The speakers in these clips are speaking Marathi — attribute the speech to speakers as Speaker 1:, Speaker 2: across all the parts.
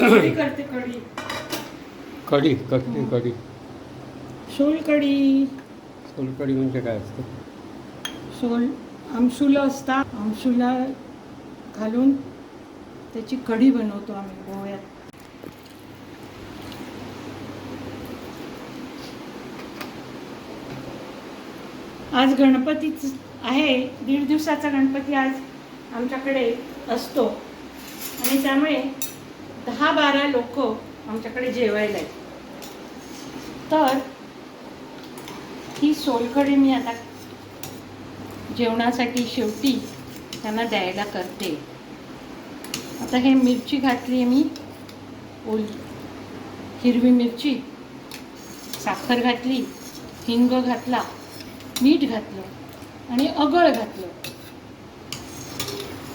Speaker 1: कढी करते कढी.
Speaker 2: कढी कसली कढी.
Speaker 1: सोल कढी.
Speaker 2: सोलकढी म्हणजे काय असतं?
Speaker 1: सोल आमसुलं असतात आमसुला घालून त्याची कढी बनवतो आम्ही गोव्यात. आज गणपतीच आहे दीड दिवसाचा गणपती आज आमच्याकडे असतो. आणि त्यामुळे दहा बारा लोक आमच्याकडे जेवायला आहेत. तर ही सोलकडी मी आता जेवणासाठी शेवटी त्यांना द्यायला करते. आता हे मिरची घातली आहे मी. ओल हिरवी मिरची साखर घातली हिंग घातला मीठ घातलं आणि अगळ घातलं.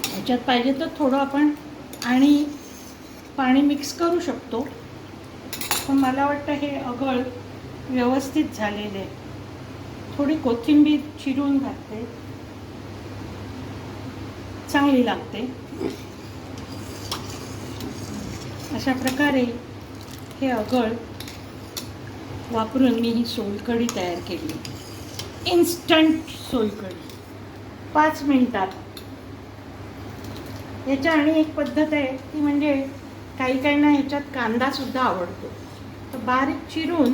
Speaker 1: ह्याच्यात पाहिजे तर थोडं आपण आणि पाणी मिक्स करू शकतो. पण मला वाटतं हे अगळ व्यवस्थित झालेले आहे. थोडी कोथिंबीर चिरून घालते. चांगली लागते. अशा प्रकारे हे अगळ वापरून मी ही सोलकढी तयार केली. इन्स्टंट सोलकढी. पाच मिनटात. याच्या आणि एक पद्धत आहे ती म्हणजे काही काहींना ह्याच्यात कांदासुद्धा आवडतो. तर बारीक चिरून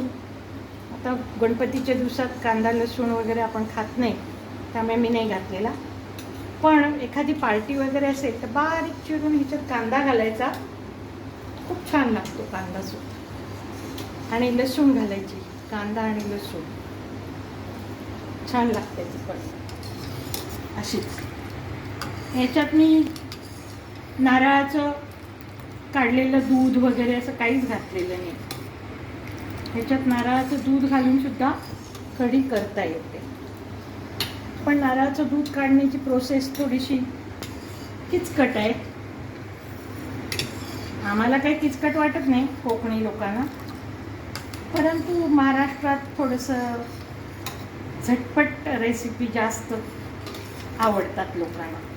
Speaker 1: आता गणपतीच्या दिवसात कांदा लसूण वगैरे आपण खात नाही त्यामुळे मी नाही घातलेला. पण एखादी पार्टी वगैरे असेल तर बारीक चिरून ह्याच्यात कांदा घालायचा. खूप छान लागतो कांदासुद्धा आणि लसूण घालायची कांदा आणि लसूण. छान लागते ती पण. अशीच. ह्याच्यात मी नारळाचं काढलेलं दूध वगैरे असं काहीच घातलेलं नाही. ह्याच्यात नारळाचं दूध घालून सुद्धा कढी करता येते. पण नारळाचं दूध काढण्याची प्रोसेस थोडीशी किचकट आहे. आम्हाला काही किचकट वाटत नाही कोकणी लोकांना. परंतु महाराष्ट्रात थोडंसं झटपट रेसिपी जास्त आवडतात लोकांना.